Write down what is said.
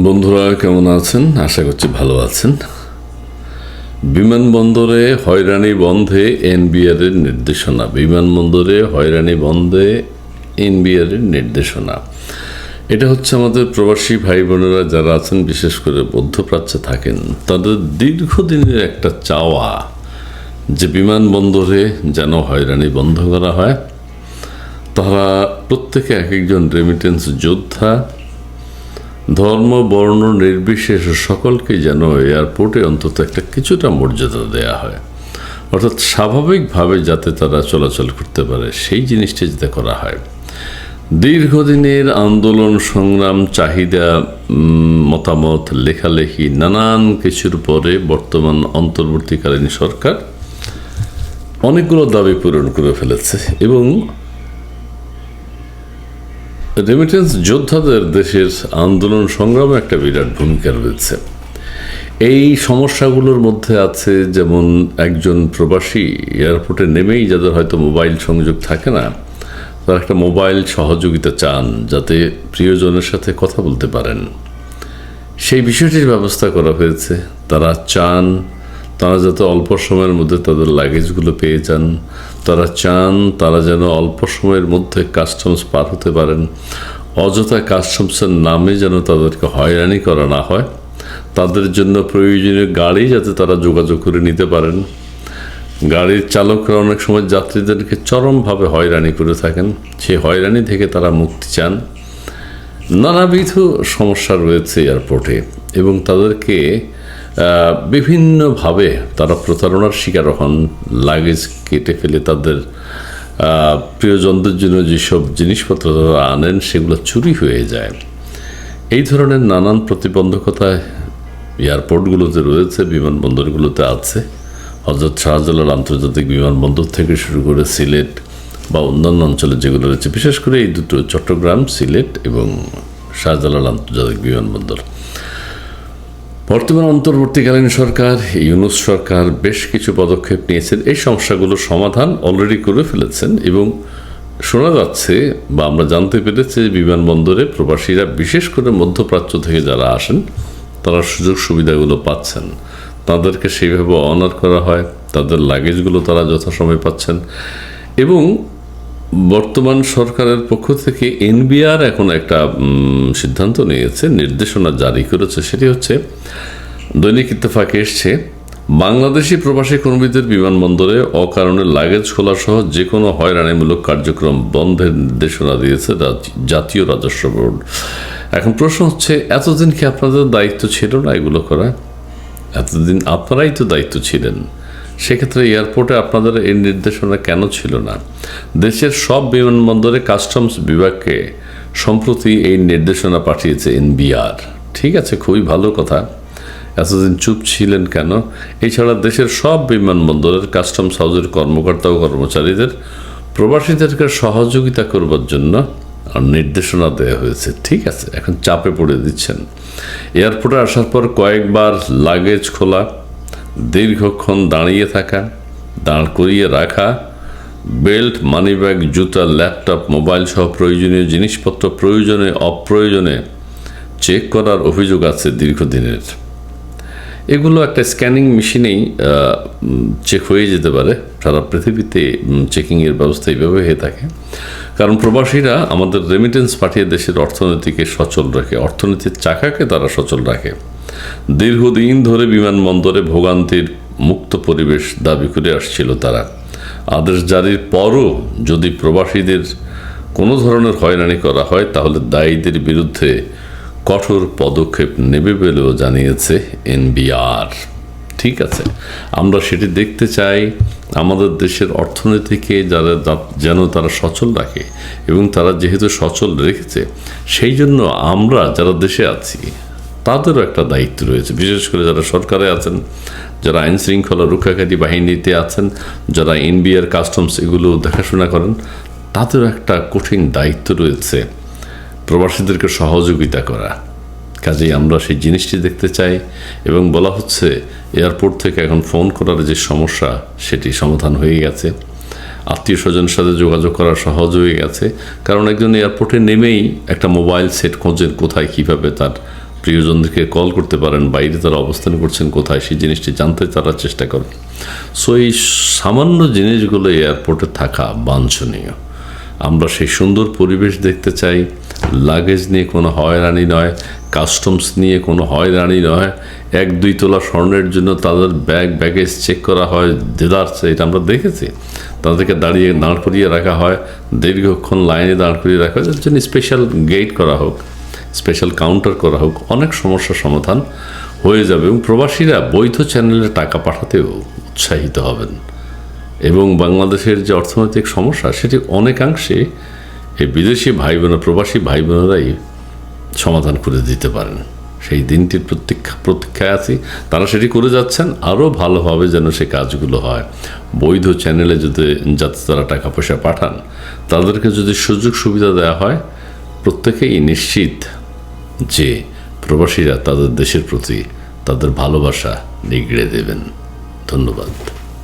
বন্ধুরা, কেমন আছেন? আশা করছি ভালো আছেন। বিমানবন্দরে হয়রানি বন্ধে এনবিআর এর নির্দেশনা। বিমানবন্দরে হয়রানি বন্ধে এনবিআর এর নির্দেশনা। এটা হচ্ছে আমাদের প্রবাসী ভাই বোনেরা যারা আছেন, বিশেষ করে মধ্যপ্রাচ্যে থাকেন, তাদের দীর্ঘদিনের একটা চাওয়া যে বিমানবন্দরে যেন হয়রানি বন্ধ করা হয়। তারা প্রত্যেকে এক একজন রেমিটেন্স যোদ্ধা। ধর্ম, বর্ণ, নির্বিশেষ সকলকে যেন এয়ারপোর্টে অন্তত একটা কিছুটা মর্যাদা দেয়া হয়। অর্থাৎ স্বাভাবিকভাবে যাতে তারা চলাচল করতে পারে, সেই জিনিসটা যাতে করা হয়। দীর্ঘদিনের আন্দোলন, সংগ্রাম, চাহিদা মতামত, লেখালেখি, নানান কিছুর পরে বর্তমান অন্তর্বর্তীকালীন সরকার অনেকগুলো দাবি পূরণ করে ফেলেছে এবং রেমিটেন্স যোদ্ধাদের দেশের আন্দোলন সংগ্রামে একটা বিরাট ভূমিকা রয়েছে। এই সমস্যাগুলোর মধ্যে আছে যেমন একজন প্রবাসী এয়ারপোর্টে নেমেই যাদের হয়তো মোবাইল সংযোগ থাকে না, তারা একটা মোবাইল সহযোগিতা চান যাতে প্রিয়জনের সাথে কথা বলতে পারেন। সেই বিষয়টির ব্যবস্থা করা হয়েছে। তারা চান তারা যাতে অল্প সময়ের মধ্যে তাদের লাগেজগুলো পেয়ে যান, তারা চান তারা যেন অল্প সময়ের মধ্যে কাস্টমস পার হতে পারেন। অযথা কাস্টমসের নামে যেন তাদেরকে হয়রানি করা না হয়। তাদের জন্য প্রয়োজনীয় গাড়ি যাতে তারা যোগাযোগ করে নিতে পারেন। গাড়ির চালকরা অনেক সময় যাত্রীদেরকে চরমভাবে হয়রানি করে থাকেন। সেই হয়রানি থেকে তারা মুক্তি চান। নানাবিধ সমস্যা রয়েছে এয়ারপোর্টে। এবং তাদেরকে বিভিন্নভাবে তারা প্রতারণার শিকার হন লাগেজ কেটে ফেলে তাদের প্রিয়জনদের জন্য যেসব জিনিসপত্র তারা আনেন সেগুলো চুরি হয়ে যায়। এই ধরনের নানান প্রতিবন্ধকতা এয়ারপোর্টগুলোতে রয়েছে, বিমানবন্দরগুলোতে আছে। হজরত শাহজালাল আন্তর্জাতিক বিমানবন্দর থেকে শুরু করে সিলেট বা অন্যান্য অঞ্চলে যেগুলো রয়েছে, বিশেষ করে এই দুটো চট্টগ্রাম, সিলেট এবং শাহজালাল আন্তর্জাতিক বিমানবন্দর। বর্তমান অন্তর্বর্তীকালীন সরকার, ইউনুস সরকার বেশ কিছু পদক্ষেপ নিয়েছেন। এই সমস্যাগুলোর সমাধান অলরেডি করে ফেলেছেন এবং শোনা যাচ্ছে বা আমরা জানতে পেরেছি যে বিমানবন্দরে প্রবাসীরা বিশেষ করে মধ্যপ্রাচ্য থেকে যারা আসেন, তারা সুযোগ সুবিধাগুলো পাচ্ছেন। তাদেরকে সেইভাবে অনার করা হয়, তাদের লাগেজগুলো তারা যথাসময়ে পাচ্ছেন এবং বর্তমান সরকারের পক্ষ থেকে এনবিআর এখন একটা সিদ্ধান্ত নিয়েছে, নির্দেশনা জারি করেছে, সেটি হচ্ছে, দৈনিক ইত্তেফাকে এসছে, বাংলাদেশি প্রবাসী কর্মীদের বিমানবন্দরে অকারণে লাগেজ খোলা সহ যে কোনো হয়রানিমূলক কার্যক্রম বন্ধের নির্দেশনা দিয়েছে জাতীয় রাজস্ব বোর্ড। এখন প্রশ্ন হচ্ছে, এতদিন কি আপনাদের দায়িত্ব ছিল না এগুলো করা? এতদিন আপনারাই তো দায়িত্ব ছিলেন। সেক্ষেত্রে এয়ারপোর্টে আপনাদের এই নির্দেশনা কেন ছিল না? দেশের সব বিমানবন্দরে কাস্টমস বিভাগকে সম্প্রতি এই নির্দেশনা পাঠিয়েছে এনবিআর। ঠিক আছে, খুবই ভালো কথা। এতদিন চুপ ছিলেন কেন? এছাড়া দেশের সব বিমানবন্দরের কাস্টমস হাউসের কর্মকর্তা ও কর্মচারীদের প্রবাসীদেরকে সহযোগিতা করবার জন্য নির্দেশনা দেওয়া হয়েছে। ঠিক আছে, এখন চাপে পড়ে দিচ্ছেন। এয়ারপোর্টে আসার পর কয়েকবার লাগেজ খোলা দীর্ঘক্ষণ দাঁড়িয়ে থাকা, দাঁড় করিয়ে রাখা, বেল্ট, মানিব্যাগ, জুতা, ল্যাপটপ, মোবাইল সহ প্রয়োজনীয় জিনিসপত্র প্রয়োজনে, অপ্রয়োজনে চেক করার অভিযোগ আছে দীর্ঘদিনের। এগুলো একটা স্ক্যানিং মেশিনেই চেক হয়ে যেতে পারে। সারা পৃথিবীতে চেকিংয়ের ব্যবস্থা এইভাবে হয়ে থাকে। কারণ প্রবাসীরা আমাদের রেমিটেন্স পাঠিয়ে দেশের অর্থনীতিকে সচল রাখে, অর্থনীতির চাকাকে তারা সচল রাখে। দীর্ঘদিন ধরে বিমানবন্দরে ভোগান্তির মুক্ত পরিবেশ দাবি করে আসছিল তারা। আদেশ জারির পরও যদি প্রবাসীদের কোনো ধরনের হয়রানি করা হয়, তাহলে দায়ীদের বিরুদ্ধে কঠোর পদক্ষেপ নেবে বলেও জানিয়েছে এনবিআর। ঠিক আছে, আমরা সেটি দেখতে চাই। আমাদের দেশের অর্থনীতিকে যারা যেন তারা সচল রাখে এবং তারা যেহেতু সচল রেখেছে, সেই জন্য আমরা যারা দেশে আছি তাদেরও একটা দায়িত্ব রয়েছে। বিশেষ করে যারা সরকারে আছেন, যারা আইন শৃঙ্খলা রক্ষাকারী বাহিনীতে আছেন, যারা এনবিআর, কাস্টমস এগুলো দেখাশোনা করেন, তাদেরও একটা কঠিন দায়িত্ব রয়েছে প্রবাসীদেরকে সহযোগিতা করা। কাজেই আমরা সেই জিনিসটি দেখতে চাই এবং বলা হচ্ছে, এয়ারপোর্ট থেকে এখন ফোন করার যে সমস্যা, সেটি সমাধান হয়ে গেছে। আত্মীয় স্বজনের সাথে যোগাযোগ করা সহজ হয়ে গেছে। কারণ একজন এয়ারপোর্টে নেমেই একটা মোবাইল সেট খোঁজেন কোথায়, কীভাবে তার প্রিয়জনদেরকে কল করতে পারেন, বাইরে তারা অবস্থান করছেন কোথায়, সেই জিনিসটি জানতে তারা চেষ্টা করেন। সো এই সামান্য জিনিসগুলো এয়ারপোর্টে থাকা বাঞ্ছনীয়। আমরা সেই সুন্দর পরিবেশ দেখতে চাই। লাগেজ নিয়ে কোনো হয়রানি নয় কাস্টমস নিয়ে কোনো হয়রানি নয়। এক, দুই তোলা স্বর্ণের জন্য তাদের ব্যাগ ব্যাগেজ চেক করা হয় দেদারছে এটা আমরা দেখেছি। তাদেরকে দাঁড়িয়ে দাঁড় করিয়ে রাখা হয়, দীর্ঘক্ষণ লাইনে দাঁড় করিয়ে রাখা হয় এর জন্য স্পেশাল গেট করা হোক। স্পেশাল কাউন্টার করা হোক, অনেক সমস্যার সমাধান হয়ে যাবে এবং প্রবাসীরা বৈধ চ্যানেলে টাকা পাঠাতেও উৎসাহিত হবেন। এবং বাংলাদেশের যে অর্থনৈতিক সমস্যা, সেটি অনেকাংশে এই বিদেশি ভাই বোন প্রবাসী ভাই বোনেরাই সমাধান করে দিতে পারেন। সেই দিনটির প্রতীক্ষা, প্রতীক্ষায় আছি। তারা সেটি করে যাচ্ছেন, আরও ভালোভাবে যেন সে কাজগুলো হয়। বৈধ চ্যানেলে যদি, যাতে তারা টাকা পয়সা পাঠান, তাদেরকে যদি সুযোগ সুবিধা দেওয়া হয়, প্রত্যেকেই নিশ্চিত যে প্রবাসীরা তাদের দেশের প্রতি তাদের ভালোবাসা নিগড়ে দেবেন। ধন্যবাদ।